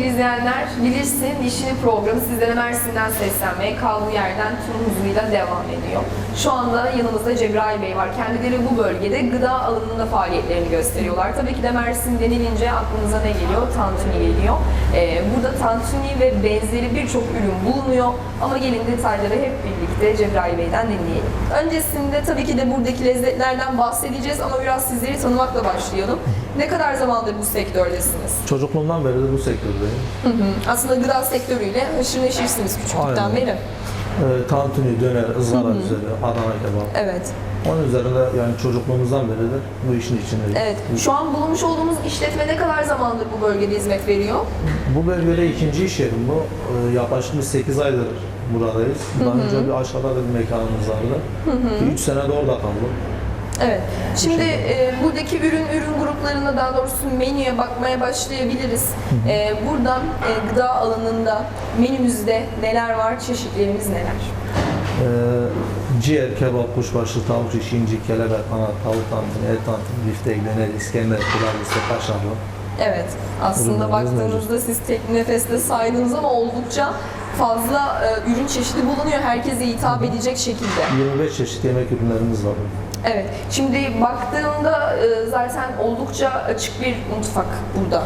sevgili izleyenler. Bilirsin Dişini programı sizlere Mersin'den seslenmeye kaldığı yerden tüm hızıyla devam ediyor. Şu anda yanımızda Cebrail Bey var. Kendileri bu bölgede gıda alanında faaliyetlerini gösteriyorlar. Tabii ki de Mersin denilince aklınıza ne geliyor? Tantuni geliyor. Ee, burada tantuni ve benzeri birçok ürün bulunuyor. Ama gelin detayları hep birlikte Cebrail Bey'den dinleyelim. Öncesinde tabii ki de buradaki lezzetlerden bahsedeceğiz ama biraz sizleri tanımakla başlayalım. Ne kadar zamandır bu sektördesiniz? Çocukluğumdan beri de bu sektördeyim. Aslında gıda sektörüyle haşır neşirsiniz küçüklükten Aynen. beri. Ee, tantuni, döner, ızgara üzeri, Adana kebap. Evet. Onun üzerinde yani çocukluğumuzdan beridir bu işin içindeyiz. Evet. Şu an bulunmuş olduğumuz işletme ne kadar zamandır bu bölgede hizmet veriyor? Bu bölgede ikinci iş yerim bu. Ee, yaklaşık bir 8 aydır buradayız. Daha önce bir aşağıda da bir mekanımız vardı. 3 sene de orada kaldım. Evet. Şimdi e, buradaki ürün ürün gruplarına daha doğrusu menüye bakmaya başlayabiliriz. E, buradan e, gıda alanında menümüzde neler var, çeşitlerimiz neler? Ee, ciğer, kebap, kuşbaşı, tavuk şiş, incik, kelebek, kanat, tavuk tantuni, et tantuni, biftek, döner, iskender, liste, kaşarlı. Evet. Aslında Ürünlerimiz baktığınızda siz tek nefeste saydınız ama oldukça fazla e, ürün çeşidi bulunuyor. Herkese hitap edecek şekilde. 25 çeşit yemek ürünlerimiz var. Evet. Şimdi baktığımda e, zaten oldukça açık bir mutfak burada.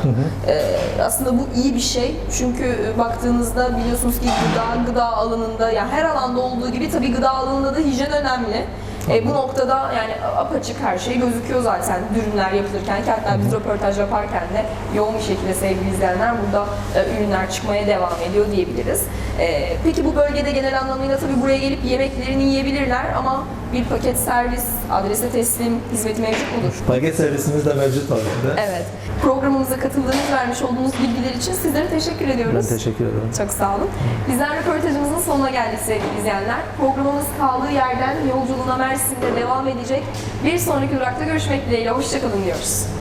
E, Aslında bu iyi bir şey. Çünkü e, baktığınızda biliyorsunuz ki gıda gıda alanında yani her alanda olduğu gibi tabii gıda alanında da hijyen önemli. E, bu noktada yani apaçık her şey gözüküyor zaten dürümler yapılırken. Hatta biz röportaj yaparken de yoğun bir şekilde sevgili izleyenler burada e, ürünler çıkmaya devam ediyor diyebiliriz. E, peki bu bölgede genel anlamıyla tabii buraya gelip yemeklerini yiyebilirler ama bir paket servis, adrese teslim hizmeti mevcut mudur? Paket servisimiz de mevcut tabii ki de. Evet. Programımıza katıldığınız, vermiş olduğunuz bilgiler için sizlere teşekkür Ben ediyoruz. teşekkür ederim. Çok sağ olun. Bizler röportajımızın sonuna geldik sevgili izleyenler. Programımız kaldığı yerden yolculuğuna Mersin'de devam edecek. Bir sonraki durakta görüşmek dileğiyle. Hoşçakalın diyoruz.